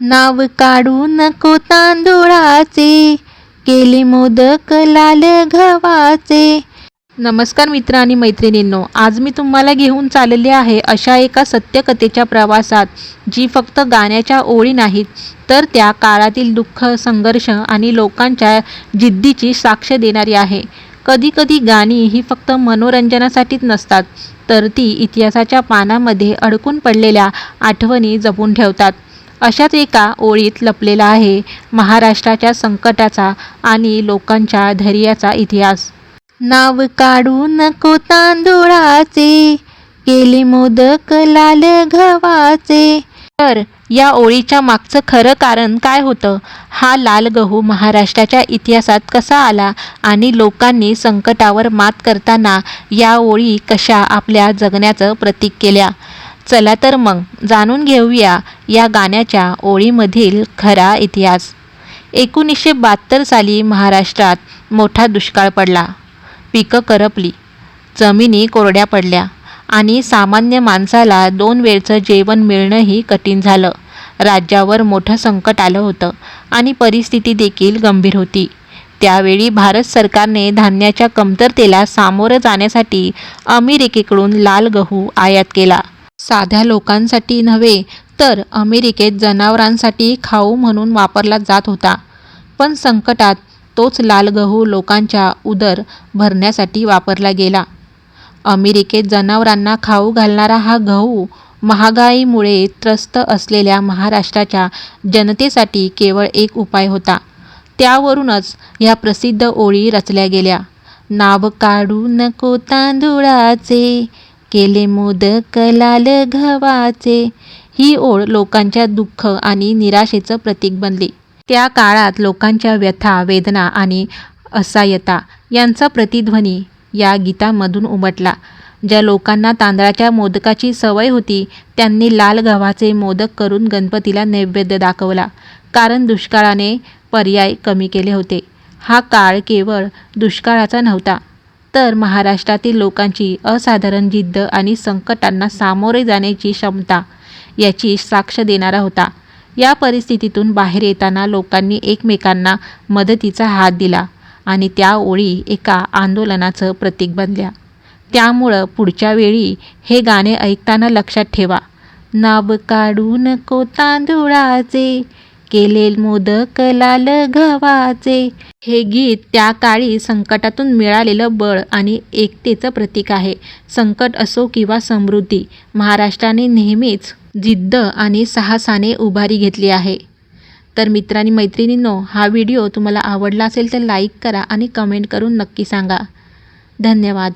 नाव काढू नको तांदुळाचे केले मोदक लाल गव्हाचे. नमस्कार मित्र आणि मैत्रिणींनो आज मी तुम्हाला घेऊन चालले आहे अशा एका सत्यकथेच्या प्रवासात जी फक्त गाण्याच्या ओळी नाहीत तर त्या काळातील दुःख संघर्ष आणि लोकांच्या जिद्दीची साक्ष देणारी आहे. कधीकधी गाणी ही फक्त मनोरंजनासाठीच नसतात तर ती इतिहासाच्या पानामध्ये अडकून पडलेल्या आठवणी जपून ठेवतात. अशाच एका ओळीत लपलेला आहे महाराष्ट्राच्या संकटाचा आणि लोकांच्या धैर्याचा इतिहास. नाव काढू नको तांदुळाचे केले मोदक लाल गव्हाचे. तर या ओळीच्या मागचं खरं कारण काय होतं? हा लाल गहू महाराष्ट्राच्या इतिहासात कसा आला आणि लोकांनी संकटावर मात करताना या ओळी कशा आपल्या जगण्याचं प्रतीक केल्या? चला तर मग जाणून घेऊया या गाण्याच्या ओळीमधील खरा इतिहास. एकोणीसशे बहात्तर साली महाराष्ट्रात मोठा दुष्काळ पडला. पिकं करपली. जमिनी कोरड्या पडल्या आणि सामान्य माणसाला दोन वेळचं जेवण मिळणंही कठीण झालं. राज्यावर मोठं संकट आलं होतं आणि परिस्थिती देखील गंभीर होती. त्यावेळी भारत सरकारने धान्याच्या कमतरतेला सामोरं जाण्यासाठी अमेरिकेकडून लाल गहू आयात केला. साध्या लोकांसाठी नव्हे तर अमेरिकेत जनावरांसाठी खाऊ म्हणून वापरला जात होता. पण संकटात तोच लाल गहू लोकांच्या उदर भरण्यासाठी वापरला गेला. अमेरिकेत जनावरांना खाऊ घालणारा हा गहू महागाईमुळे त्रस्त असलेल्या महाराष्ट्राच्या जनतेसाठी केवळ एक उपाय होता. त्यावरूनच ह्या प्रसिद्ध ओळी रचल्या गेल्या. नाव काढू नको तांदुळाचे केले मोदक लाल घवाचे ही ओळ लोकांच्या दुःख आणि निराशेचं प्रतीक बनली. त्या काळात लोकांच्या व्यथा वेदना आणि असहाय्यता यांचा प्रतिध्वनी या गीतामधून उमटला. ज्या लोकांना तांदळाच्या मोदकाची सवय होती त्यांनी लाल गव्हाचे मोदक करून गणपतीला नैवेद्य दाखवला. कारण दुष्काळाने पर्याय कमी केले होते. हा काळ केवळ दुष्काळाचा नव्हता. तर महाराष्ट्रातील लोकांची असाधारण जिद्द आणि संकटांना सामोरे जाण्याची क्षमता याची साक्ष देणारा होता. या परिस्थितीतून बाहेर येताना लोकांनी एकमेकांना मदतीचा हात दिला आणि त्या ओळी एका आंदोलनाचं प्रतीक बनल्या. त्यामुळं पुढच्या वेळी हे गाणे ऐकताना लक्षात ठेवा. नाव काढू नको तांदुळाचे केले मोदक लाल गव्हाचे. हे गीत त्या काळी संकटातून मिळालेलं बळ आणि एकतेचं प्रतीक आहे. संकट असो किंवा समृद्धी महाराष्ट्राने नेहमीच जिद्द आणि साहसाने उभारी घेतली आहे. तर मित्रांनी मैत्रिणींनो हा व्हिडिओ तुम्हाला आवडला असेल तर लाईक करा आणि कमेंट करून नक्की सांगा. धन्यवाद.